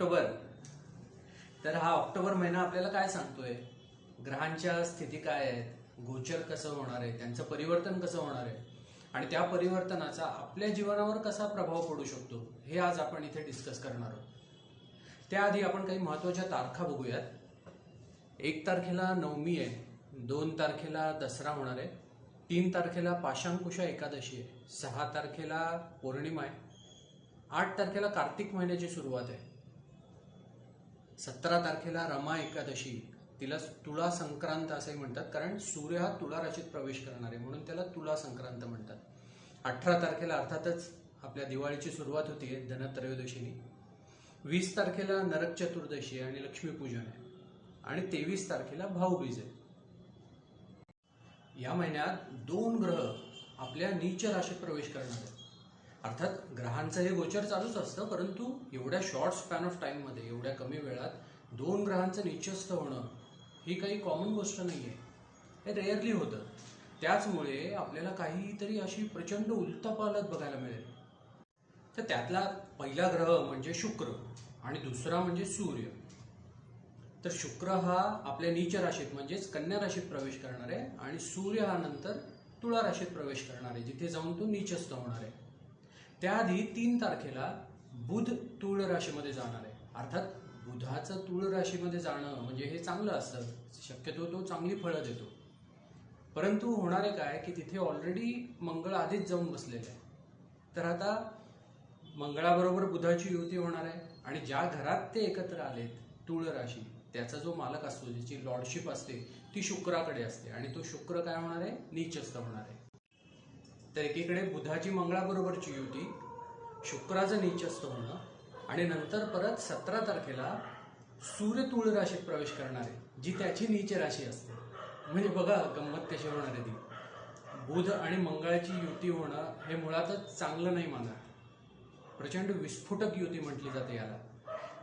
October. तर हा October महिना आपल्याला काय सांगतोय? ग्रहांच्या स्थिती काय आहेत? गोचर कसं होणार आहे? त्यांचं परिवर्तन कसं होणार आहे? आणि त्या परिवर्तनाचा आपल्या जीवनावर कसा प्रभाव पडू शकतो? हे आज आपण इथे डिस्कस करणार आहोत. त्याआधी आपण काही महत्त्वाच्या तारखा बघूयात. एक तारखेला नवमी आहे. दोन तारखेला दसरा होणार आहे. तीन तारखेला पाशांकुशा एकादशी आहे. सहा तारखेला पौर्णिमा आहे. आठ तारखेला कार्तिक महिन्याची सुरुवात आहे. सतरा तारखेला रमा एकादशी तिला तुळा संक्रांत असंही म्हणतात कारण सूर्य हा तुला राशीत प्रवेश करणार आहे म्हणून त्याला तुला संक्रांत म्हणतात. अठरा तारखेला अर्थातच आपल्या दिवाळीची सुरुवात होती धनत्रयोदशीनी. वीस तारखेला नरक चतुर्दशी आहे आणि लक्ष्मीपूजन आहे. आणि तेवीस तारखेला भाऊबीज आहे. या महिन्यात दोन ग्रह आपल्या नीच राशीत प्रवेश करणार आहेत. अर्थात ग्रहांचं हे गोचर चालूच असतं परंतु एवढ्या शॉर्ट स्पॅन ऑफ टाइममध्ये एवढ्या कमी वेळात दोन ग्रहांचं निश्चस्त होणं ही काही कॉमन गोष्ट नाही आहे हे रेअरली होतं. त्याचमुळे आपल्याला काहीतरी अशी प्रचंड उलतापालत बघायला मिळेल. तर त्यातला पहिला ग्रह म्हणजे शुक्र आणि दुसरा म्हणजे सूर्य. तर शुक्र हा आपल्या नीच राशीत म्हणजेच कन्या राशीत प्रवेश करणार आहे आणि सूर्य हा नंतर तुळा राशीत प्रवेश करणार आहे जिथे जाऊन तो नीचस्थ होणार आहे. त्याआधी तीन तारखेला बुध तुळ राशीमध्ये जाणार आहे. अर्थात बुधाचं तुळ राशीमध्ये जाणं म्हणजे हे चांगलं असतं. शक्यतो तो चांगली फळं देतो. परंतु होणार आहे काय की तिथे ऑलरेडी मंगळ आधीच जाऊन बसलेलं आहे. तर आता मंगळाबरोबर बुधाची युती होणार आहे आणि ज्या घरात ते एकत्र आलेत तुळ राशी त्याचा जो मालक असतो ज्याची लॉर्डशिप असते ती शुक्राकडे असते आणि तो शुक्र काय होणार आहे? नीचस्थ होणार आहे. तर एकीकडे बुधाची मंगळाबरोबरची युती शुक्राचं नीचस्थ होणं आणि नंतर परत सतरा तारखेला सूर्य तुळ राशीत प्रवेश करणार आहे जी त्याची नीच राशी असते. म्हणजे बघा गंमत कशी होणार आहे ती. बुध आणि मंगळाची युती होणं हे मुळातच चांगलं नाही मानत. प्रचंड विस्फोटक युती म्हटली जाते याला.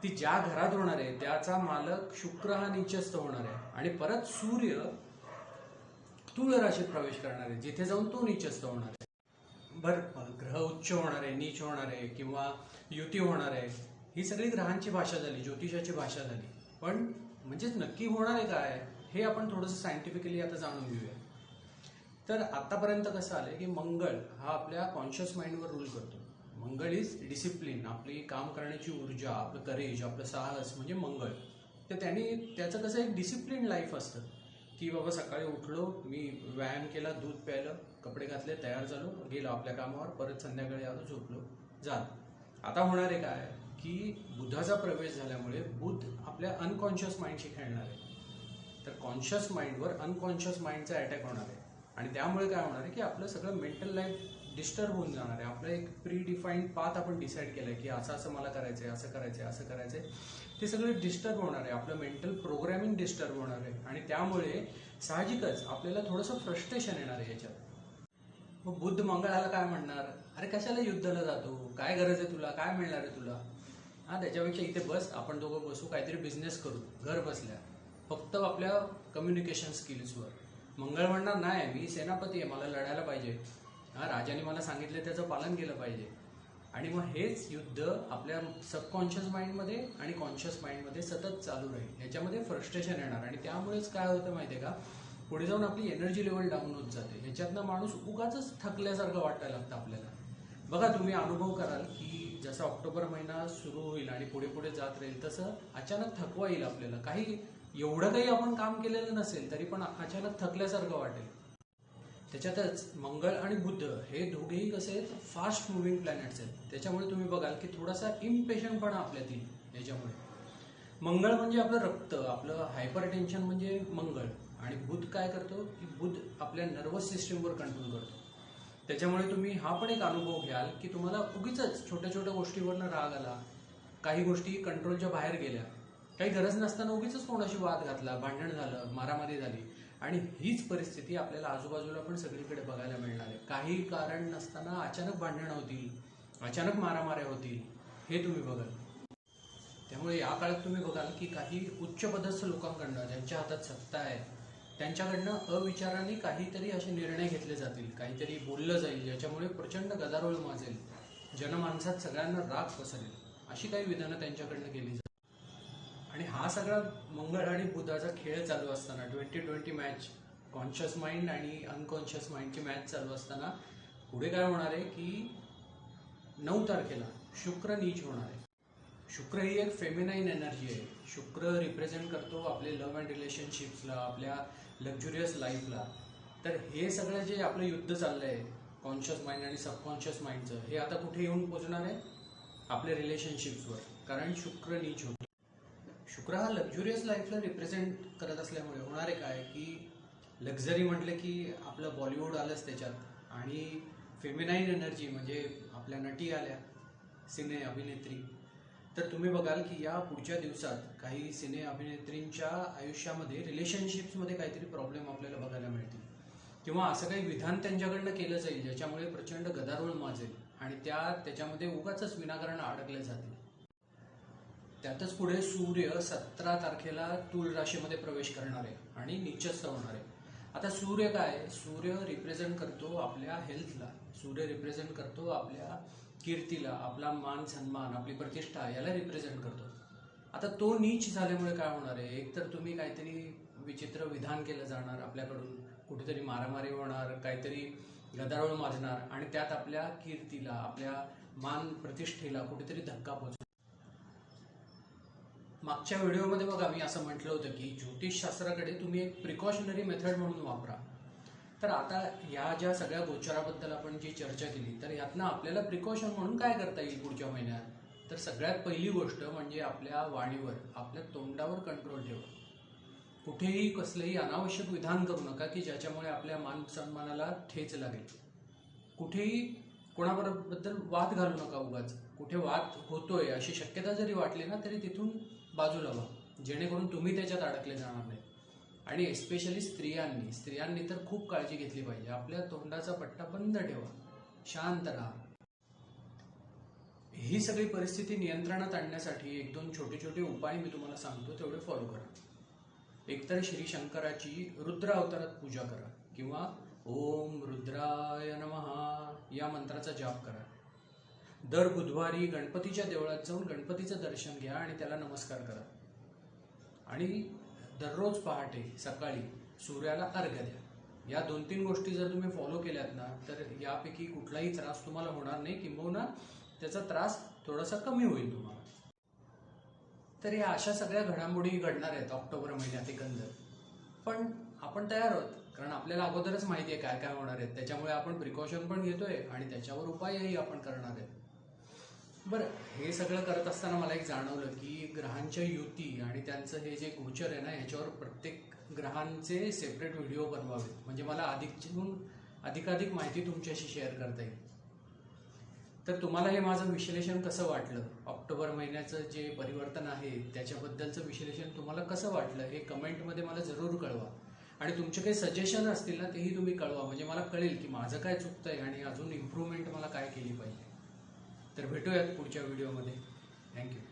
ती ज्या घरात होणार आहे त्याचा मालक शुक्र हा निचस्थ होणार आहे. आणि परत सूर्य स्थूल राशीत प्रवेश करणार आहे जिथे जाऊन तो निचस्थ होणार आहे. बर ग्रह उच्च होणार आहे नीच होणार आहे किंवा युती होणार आहे ही सगळी ग्रहांची भाषा झाली ज्योतिषाची भाषा झाली. पण म्हणजेच नक्की होणार आहे काय हे आपण थोडंसं सायंटिफिकली आता जाणून घेऊया. तर आतापर्यंत कसं आलंय की मंगळ हा आपल्या कॉन्शियस माइंडवर रूल करतो. मंगळ इज डिसिप्लिन आपली काम करण्याची ऊर्जा आपलं करेज आपलं साहस म्हणजे मंगळ. तर त्यांनी त्याचं कसं एक डिसिप्लिन लाईफ असतं. की बाबा सकाळी उठलो मी व्यायाम केला दूध प्यायलं कपडे घातले तयार झालो गेलो आपल्या कामावर परत संध्याकाळी आलो झोपलो झालं. आता होणार आहे काय? की बुधाचा प्रवेश झाल्यामुळे बुध आपल्या अनकॉन्शियस माइंडशी खेळणार आहे. तर कॉन्शियस माइंडवर अनकॉन्शियस माइंडचा अटॅक होणार आहे. आणि त्यामुळे काय होणार आहे की आपलं सगळं मेंटल लाईफ डिस्टर्ब होऊन जाणार आहे. आपलं एक प्री डिफाईंड पाथ आपण डिसाईड केलाय की असं असं मला करायचंय असं करायचंय असं करायचंय. ते सगळं डिस्टर्ब होणार आहे. आपलं मेंटल प्रोग्रॅमिंग डिस्टर्ब होणार आहे. आणि त्यामुळे साहजिकच आपल्याला थोडंसं फ्रस्ट्रेशन येणार आहे याच्यात. मग बुद्ध मंगळाला काय म्हणणार? अरे कशाला युद्धाला जातो? काय गरज आहे तुला? काय मिळणार आहे तुला? हा त्याच्यापेक्षा इथे बस. आपण दोघं बसू. काहीतरी बिझनेस करू. घर बसल्या. फक्त आपल्या कम्युनिकेशन स्किल्सवर मंगळ म्हणणार नाही मी सेनापती आहे. मला लढायला पाहिजे. राजाने मला सांगितलं त्याचं पालन केलं पाहिजे. आणि मग हेच युद्ध आपल्या सबकॉन्शियस माइंडमध्ये आणि कॉन्शियस माइंडमध्ये सतत चालू राहील. याच्यामध्ये फ्रस्ट्रेशन येणार. आणि त्यामुळेच काय होतं माहितीये का? पुढे जाऊन आपली एनर्जी लेवल डाऊन होत जाते. ह्याच्यातनं माणूस उगाच थकल्यासारखं वाटायला लागतं आपल्याला. बघा तुम्ही अनुभव कराल की जसा ऑक्टोबर महिना सुरू होईल आणि पुढे पुढे जात राहील तसं अचानक थकवा येईल आपल्याला. काही एवढं काही आपण काम केलेलं नसेल तरी पण अचानक थकल्यासारखं वाटेल. त्याच्यातच मंगळ आणि बुद्ध हे दोघेही कसे आहेत? फास्ट मुव्हिंग प्लॅनेट्स आहेत. त्याच्यामुळे तुम्ही बघाल की थोडासा इम्पेशंटपणा आपल्यात येईल याच्यामुळे. मंगळ म्हणजे आपलं रक्त आपलं हायपर टेन्शन म्हणजे मंगळ. आणि बुध काय करतो? की बुध आपल्या नर्वस सिस्टीमवर कंट्रोल करतो. त्याच्यामुळे तुम्ही हा पण एक अनुभव घ्याल की तुम्हाला उगीच छोट्या छोट्या गोष्टीवरनं राग आला काही गोष्टी कंट्रोलच्या बाहेर गेल्या. काही गरज नसताना उगीच कोणाशी वाद घातला भांडण झालं मारामारी झाली. आणि हीच परिस्थिती आपल्याला आजूबाजूला पण सगळीकडे बघायला मिळणार आहे. काही कारण नसताना अचानक भांडणं होतील अचानक मारामाऱ्या होतील हे तुम्ही बघाल. त्यामुळे या काळात तुम्ही बघाल की काही उच्च पदस्थ लोकांकडनं ज्यांच्या हातात सत्ता आहे त्यांच्याकडनं अविचाराने काहीतरी असे निर्णय घेतले जातील काहीतरी बोललं जाईल ज्याच्यामुळे प्रचंड गदारोळ माजेल जनमानसात सगळ्यांना राग पसरेल अशी काही विधानं त्यांच्याकडनं केली जातील. आणि हा सगळा मंगळ आणि बुधाचा खेळ चालू असताना twenty twenty match conscious mind आणि अनकॉन्शियस माइंडची मॅच चालू असताना पुढे काय होणार आहे की नऊ तारखेला शुक्र नीच होणार आहे. शुक्र ही एक फेमिनाईन एनर्जी आहे. शुक्र रिप्रेझेंट करतो आपले लव्ह अँड रिलेशनशिप्सला आपल्या लक्झुरियस लाईफला तर हे सगळं जे आपलं युद्ध चाललंय कॉन्शियस माइंड आणि सबकॉन्शियस माइंडचं हे आता कुठे येऊन पोचणार आहे? आपल्या रिलेशनशिप्सवर कारण शुक्र नीच होतो शुक्र हा लक्झुरियस लाईफला रिप्रेझेंट करत असल्यामुळे होणार आहे काय की लक्झरी म्हटलं की आपलं बॉलिवूड आलंच त्याच्यात. आणि फेमिनाईन एनर्जी म्हणजे आपल्या नटी आल्या सिने अभिनेत्री. तर तुम्ही बघाल की या पुढच्या दिवसात काही सिने अभिनेत्रींच्या आयुष्यामध्ये रिलेशनशिप्समध्ये काहीतरी प्रॉब्लेम आपल्याला बघायला मिळतील. किंवा असं काही विधान त्यांच्याकडनं केलं जाईल ज्याच्यामुळे प्रचंड गदारोळ माजेल आणि त्या त्याच्यामध्ये उगाच विनाकारण अडकल्या जातील. त्यातच पुढे सूर्य सतरा तारखेला तूळ राशीमध्ये प्रवेश करणार आहे आणि निश्चस्त होणार आहे. आता सूर्य काय? सूर्य रिप्रेझेंट करतो आपल्या हेल्थला सूर्य रिप्रेझेंट करतो आपल्या कीर्तीला आपला मान सन्मान आपली प्रतिष्ठा याला रिप्रेझेंट करतो. आता तो नीच झाल्यामुळे काय होणार आहे? एक तर तुम्ही काहीतरी विचित्र विधान केलं जाणार आपल्याकडून कुठेतरी मारामारी होणार काहीतरी गदारोळ माजणार आणि त्यात आपल्या कीर्तीला आपल्या मान प्रतिष्ठेला कुठेतरी धक्का पोहोचणार. मागच्या व्हिडिओमध्ये बघा मी असं म्हटलं होतं की ज्योतिषशास्त्राकडे तुम्ही एक प्रिकॉशनरी मेथड म्हणून वापरा. तर आता या ज्या सगळ्या गोचराबद्दल आपण जी चर्चा केली तर यातनं आपल्याला प्रिकॉशन म्हणून काय करता येईल पुढच्या महिन्यात? तर सगळ्यात पहिली गोष्ट म्हणजे आपल्या वाणीवर आपल्या तोंडावर कंट्रोल ठेवा. कुठेही कसलंही अनावश्यक विधान करू नका की ज्याच्यामुळे आपल्या मान सन्मानाला ठेच लागेल. कुठेही कोणाबरोबर वाद घालू नका उगाच. कुठे वाद होतोय अशी शक्यता जरी वाटली ना तरी तिथून बाजूला व्हा जेणेकरून तुम्ही त्याच्यात अडकले जाणार नाही. आणि एस्पेशली स्त्रियांनी स्त्रियांनी तर खूप काळजी घेतली पाहिजे. आपल्या तोंडाचा पट्टा बंद ठेवा. शांत राहा. ही सगळी परिस्थिती नियंत्रणात आणण्यासाठी एक दोन छोटे छोटे उपाय मी तुम्हाला सांगतो तेवढे फॉलो करा. एकतर श्री शंकराची रुद्र अवतारात पूजा करा किंवा ओम रुद्राय नमहा या मंत्राचा जाप करा. दर बुधवारी गणपतीच्या देवळात जाऊन गणपतीचं दर्शन घ्या आणि त्याला नमस्कार करा. आणि दररोज पहाटे सकाळी सूर्याला अर्घ्य द्या. या दोन तीन गोष्टी जर तुम्ही फॉलो केल्यात ना तर यापैकी कुठलाही त्रास तुम्हाला होणार नाही किंबहुना त्याचा त्रास थोडासा कमी होईल तुम्हाला. तर या अशा सगळ्या घडामोडी घडणार आहेत ऑक्टोबर महिन्यात एकंदर. पण आपण तयार आहोत कारण आपल्याला अगोदरच माहिती आहे काय काय होणार आहेत. त्याच्यामुळे आपण प्रिकॉशन पण घेतोय आणि त्याच्यावर उपायही आपण करणार आहेत. बरं हे सगळं करत असताना मला एक जाणवलं की ग्रहांच्या युती आणि त्यांचं हे जे गोचर आहे ना ह्याच्यावर प्रत्येक ग्रहांचे सेपरेट व्हिडिओ बनवावेत. म्हणजे मला अधिकहून अधिकाधिक माहिती तुमच्याशी शेअर करता येईल. तर तुम्हाला हे माझं विश्लेषण कसं वाटलं? ऑक्टोबर महिन्याचं जे परिवर्तन आहे त्याच्याबद्दलचं विश्लेषण तुम्हाला कसं वाटलं? हे कमेंटमध्ये मला जरूर कळवा. आणि तुमचे काही सजेशन असतील ना तेही तुम्ही कळवा. म्हणजे मला कळेल की माझं काय चुकतंय आणि अजून इम्प्रूव्हमेंट मला काय केली पाहिजे. तर भेटूयात पुढच्या व्हिडिओमध्ये. थँक्यू